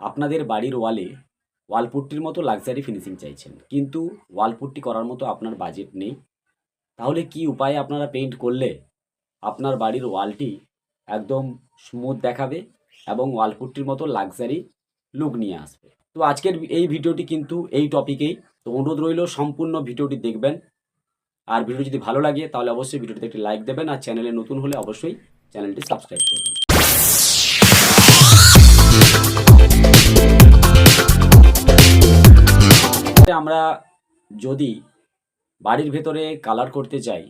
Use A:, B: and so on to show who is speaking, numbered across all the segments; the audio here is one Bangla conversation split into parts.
A: আপনাদের বাড়ির ওয়ালে ওয়ালপুট্টির মতো লাক্সারি ফিনিশিং চাইছেন। কিন্তু ওয়ালপুট্টি করার মতো আপনার বাজেট নেই। তাহলে কি উপায়ে আপনারা পেইন্ট করলে আপনার বাড়ির ওয়ালটি একদম স্মুথ দেখাবে এবং ওয়ালপুট্টির মতো লাক্সারি লুক নিয়ে আসবে? তো আজকের এই ভিডিওটি কিন্তু এই টপিকেই তো অনুরোধ রইল, সম্পূর্ণ ভিডিওটি দেখবেন। আর ভিডিও যদি ভালো লাগে, তাহলে অবশ্যই ভিডিওটিতে একটি লাইক দেবেন। আর চ্যানেলে নতুন হলে অবশ্যই চ্যানেলটি সাবস্ক্রাইব করবেন। আমরা যদি বাড়ির ভেতরে কালার করতে চাই,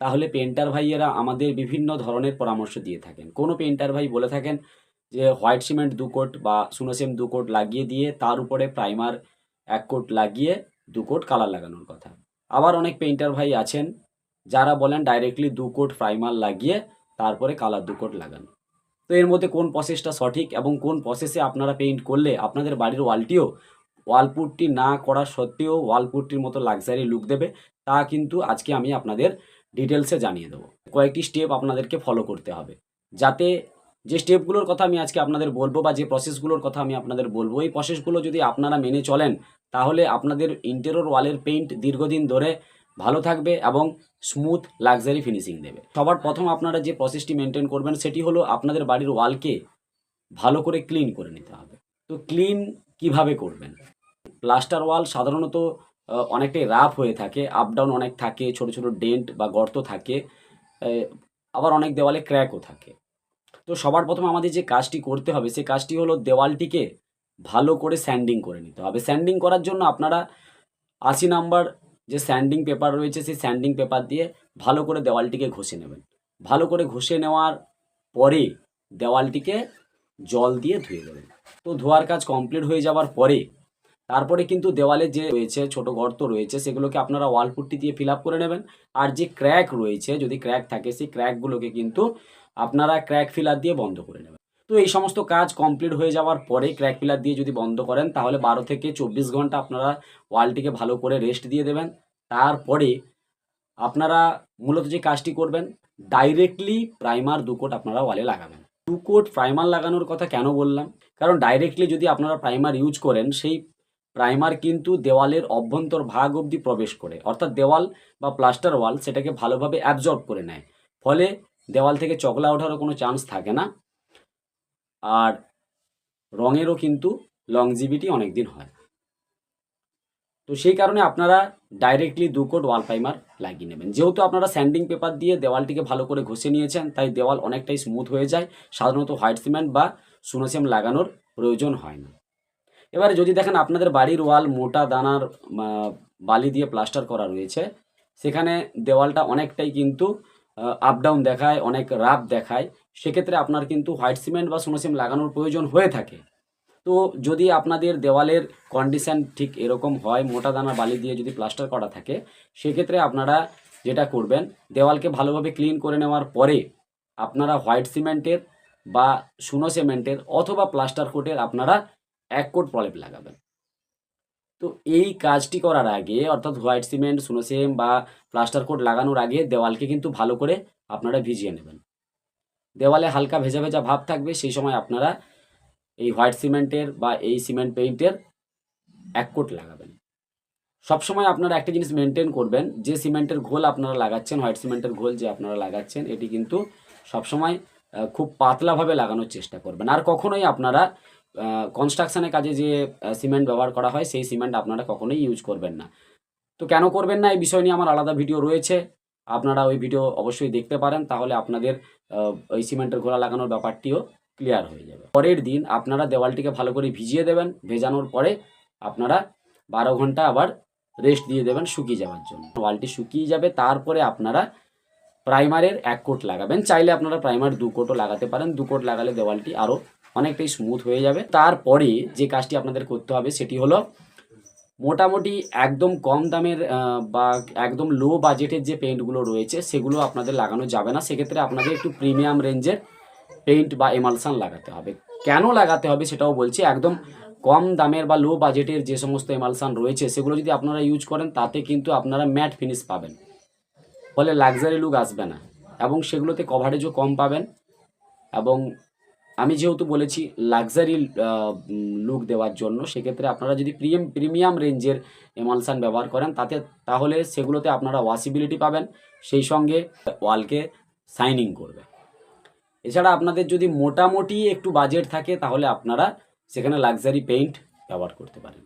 A: তাহলে পেন্টার ভাইয়েরা আমাদের বিভিন্ন ধরনের পরামর্শ দিয়ে থাকেন। কোনো পেন্টার ভাই বলে থাকেন যে হোয়াইট সিমেন্ট দু কোট বা সুনোসেম দু কোট লাগিয়ে দিয়ে তার উপরে প্রাইমার এক কোট লাগিয়ে দু কোট কালার লাগানোর কথা। আবার অনেক পেন্টার ভাই আছেন, যারা বলেন ডাইরেক্টলি দু কোট প্রাইমার লাগিয়ে তারপরে কালার দু কোট লাগানো। তো এর মধ্যে কোন প্রসেসটা সঠিক এবং কোন প্রসেসে আপনারা পেইন্ট করলে আপনাদের বাড়ির ওয়ালটিও ওয়ালপুট্টি না করা সত্ত্বেও ওয়ালপুট্টির মতো লাক্সারি লুক দেবে, তা কিন্তু আজকে আমি আপনাদের ডিটেলসে জানিয়ে দেবো। কয়েকটি স্টেপ আপনাদেরকে ফলো করতে হবে। যাতে যে স্টেপগুলোর কথা আমি আজকে আপনাদের বলব বা যে প্রসেসগুলোর কথা আমি আপনাদের বলব, এই প্রসেসগুলো যদি আপনারা মেনে চলেন, তাহলে আপনাদের ইন্টেরিয়র ওয়ালের পেইন্ট দীর্ঘদিন ধরে ভালো থাকবে এবং স্মুথ লাক্সারি ফিনিশিং দেবে। সবার প্রথম আপনারা যে প্রসেসটি মেনটেন করবেন, সেটি হলো আপনাদের বাড়ির ওয়ালকে ভালো করে ক্লিন করে নিতে হবে। তো ক্লিন কীভাবে করবেন? প্লাস্টার ওয়াল সাধারণত অনেকটাই রাফ হয়ে থাকে আপ ডাউন অনেক থাকে, ছোট ছোট ডেন্ট বা গর্ত থাকে আবার অনেক দেওয়ালে ক্র্যাকও থাকে। তো সবার প্রথম আমাদের যে কাজটি করতে হবে, সে কাজটি হলো দেওয়ালটিকে ভালো করে স্যান্ডিং করে নিতে হবে। স্যান্ডিং করার জন্য আপনারা আশি নাম্বার যে স্যান্ডিং পেপার রয়েছে, সেই স্যান্ডিং পেপার দিয়ে ভালো করে দেওয়ালটিকে ঘষে নেবেন। ভালো করে ঘষে নেওয়ার পরে দেওয়ালটিকে জল দিয়ে ধুয়ে দেবেন। তো ধোয়ার কাজ কমপ্লিট হয়ে যাওয়ার পরে, তারপরে কিন্তু দেওয়ালে যে রয়েছে, ছোট গর্ত রয়েছে, সেগুলোকে আপনারা ওয়ালপুট্টি দিয়ে ফিল করে নেবেন। আর যে ক্র্যাক রয়েছে, যদি ক্র্যাক থাকে, সেই ক্র্যাকগুলোকে কিন্তু আপনারা ক্র্যাক ফিলার দিয়ে বন্ধ করে নেবেন। তো এই সমস্ত কাজ কমপ্লিট হয়ে যাওয়ার পরে ক্র্যাক ফিলার দিয়ে যদি বন্ধ করেন, তাহলে বারো থেকে চব্বিশ ঘণ্টা আপনারা ওয়ালটিকে ভালো করে রেস্ট দিয়ে দেবেন। তারপরে আপনারা মূলত যে কাজটি করবেন ডাইরেক্টলি প্রাইমার দু কোট আপনারা ওয়ালে লাগাবেন। দু কোট প্রাইমার লাগানোর কথা কেন বললাম? কারণ ডাইরেক্টলি যদি আপনারা প্রাইমার ইউজ করেন, সেই প্রাইমার কিন্তু দেওয়ালের অভ্যন্তর ভাগ অবধি প্রবেশ করে। অর্থাৎ দেওয়াল বা প্লাস্টার ওয়াল সেটাকে ভালোভাবে অ্যাবজর্ব করে নেয়। ফলে দেওয়াল থেকে চকলা ওঠারও কোনো চান্স থাকে না। আর রঙেরও কিন্তু লংজিভিটি অনেক দিন হয়। তো সেই কারণে আপনারা ডাইরেক্টলি দু কোট ওয়াল প্রাইমার লাগিয়ে নেবেন। যেহেতু আপনারা স্যান্ডিং পেপার দিয়ে দেওয়ালটিকে ভালো করে ঘষে নিয়েছেন, তাই দেওয়াল অনেকটাই স্মুথ হয়ে যায়। সাধারণত হোয়াইট সিমেন্ট বা সুনোসিয়াম লাগানোর প্রয়োজন হয় না। এবারে যদি দেখেন আপনাদের বাড়ির ওয়াল মোটা দানার বালি দিয়ে প্লাস্টার করা রয়েছে, সেখানে দেওয়ালটা অনেকটাই কিন্তু আপ ডাউন দেখায়, অনেক রাফ দেখায়। সেক্ষেত্রে আপনার কিন্তু হোয়াইট সিমেন্ট বা সোনোসিম লাগানোর প্রয়োজন হয়ে থাকে। তো যদি আপনাদের দেওয়ালের কন্ডিশন ঠিক এরকম হয়, মোটা দানা বালি দিয়ে যদি প্লাস্টার করা থাকে, সেক্ষেত্রে আপনারা যেটা করবেন, দেওয়ালকে ভালোভাবে ক্লিন করে নেওয়ার পরে আপনারা হোয়াইট সিমেন্টের বা সুনো সিমেন্টের অথবা প্লাস্টার কোটের আপনারা এক কোট প্রলেপ লাগাবেন। তো এই কাজটি করার আগে, অর্থাৎ হোয়াইট সিমেন্ট, সোনো সুনোসেম বা প্লাস্টার কোট লাগানোর আগে দেওয়ালকে কিন্তু ভালো করে আপনারা ভিজিয়ে নেবেন। দেওয়ালে হালকা ভেজা ভেজা ভাব থাকবে, সেই সময় আপনারা এই হোয়াইট সিমেন্টের বা এই সিমেন্ট পেইন্টের এক কোট লাগাবেন। সবসময় আপনারা একটা জিনিস মেনটেন করবেন, যে সিমেন্টের ঘোল আপনারা লাগাচ্ছেন, হোয়াইট সিমেন্টের ঘোল যে আপনারা লাগাচ্ছেন, এটি কিন্তু সবসময় খুব পাতলাভাবে লাগানোর চেষ্টা করবেন। আর কখনোই আপনারা কনস্ট্রাকশনের কাজে যে সিমেন্ট ব্যবহার করা হয়, সেই সিমেন্ট আপনারা কখনোই ইউজ করবেন না। তো কেন করবেন না, এই বিষয় নিয়ে আমার আলাদা ভিডিও রয়েছে। আপনারা ওই ভিডিও অবশ্যই দেখতে পারেন, তাহলে আপনাদের ওই সিমেন্টের ঘোড়া লাগানোর ব্যাপারটিও ক্লিয়ার হয়ে যাবে। পরের দিন আপনারা দেওয়ালটিকে ভালো করে ভিজিয়ে দেবেন, ভেজানোর পরে আপনারা বারো ঘণ্টা আবার রেস্ট দিয়ে দেবেন শুকিয়ে যাওয়ার জন্য। ওয়ালটি শুকিয়ে যাবে, তারপরে আপনারা প্রাইমারের এক কোট লাগাবেন। চাইলে আপনারা প্রাইমার দু কোটও লাগাতে পারেন, দু কোট লাগালে দেওয়ালটি আরও অনেকটাই স্মুথ হয়ে যাবে। তারপরে যে কাজটি আপনাদের করতে হবে, সেটি হলো মোটামুটি একদম কম দামের বা একদম লো বাজেটের যে পেন্টগুলো রয়েছে, সেগুলো আপনাদের লাগানো যাবে না। সেক্ষেত্রে আপনাদের একটু প্রিমিয়াম রেঞ্জের পেইন্ট বা এমালসান লাগাতে হবে। কেন লাগাতে হবে সেটাও বলছি, একদম কম দামের বা লো বাজেটের যে সমস্ত এমালসান রয়েছে, সেগুলো যদি আপনারা ইউজ করেন, তাতে কিন্তু আপনারা ম্যাট ফিনিশ পাবেন। ফলে লাক্সারি লুক আসবে না। এবং সেগুলোতে কভারেজও কম পাবেন। এবং আমি যেহেতু বলেছি লাক্সারি লুক দেওয়ার জন্য, সেক্ষেত্রে আপনারা যদি প্রিমিয়াম প্রিমিয়াম রেঞ্জের এমালসান ব্যবহার করেন, তাতে, তাহলে সেগুলোতে আপনারা ওয়াসিবিলিটি পাবেন, সেই সঙ্গে ওয়ালকে সাইনিং করবে। এছাড়া আপনাদের যদি মোটামুটি একটু বাজেট থাকে, তাহলে আপনারা সেখানে লাক্সারি পেইন্ট ব্যবহার করতে পারেন।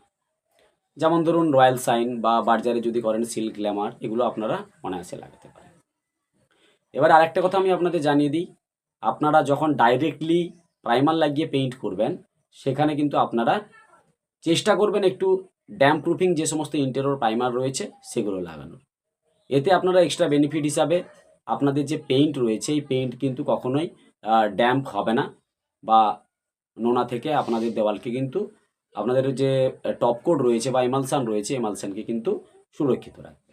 A: যেমন ধরুন রয়্যাল সাইন বা বার্জারে যদি করেন সিল্ক গ্ল্যামার এগুলো আপনারা অনায়াসে লাগাতে পারেন। এবার আরেকটা কথা আমি আপনাদের জানিয়ে দিই, আপনারা যখন ডাইরেক্টলি প্রাইমার লাগিয়ে পেইন্ট করবেন। সেখানে কিন্তু আপনারা চেষ্টা করবেন একটু ড্যাম প্রুফিং যে সমস্ত ইন্টেরিয়র প্রাইমার রয়েছে, সেগুলো লাগানোর। এতে আপনারা এক্সট্রা বেনিফিট হিসাবে আপনাদের যে পেইন্ট রয়েছে, এই পেইন্ট কিন্তু কখনোই ড্যাম্প হবে না বা নোনা থেকে আপনাদের দেওয়ালকে কিন্তু আপনাদের যে টপ কোড রয়েছে বা এমালসান রয়েছে এমালসানকে কিন্তু সুরক্ষিত রাখবে।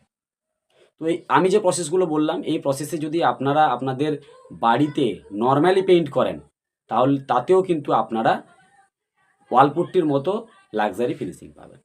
A: তো এই, আমি যে প্রসেসগুলো বললাম, এই প্রসেসে যদি আপনারা আপনাদের বাড়িতে নর্মালি পেইন্ট করেন তাহলে তাতেও কিন্তু আপনারা ওয়ালপুট্টির মতো লাক্সারি ফিনিশিং পাবেন।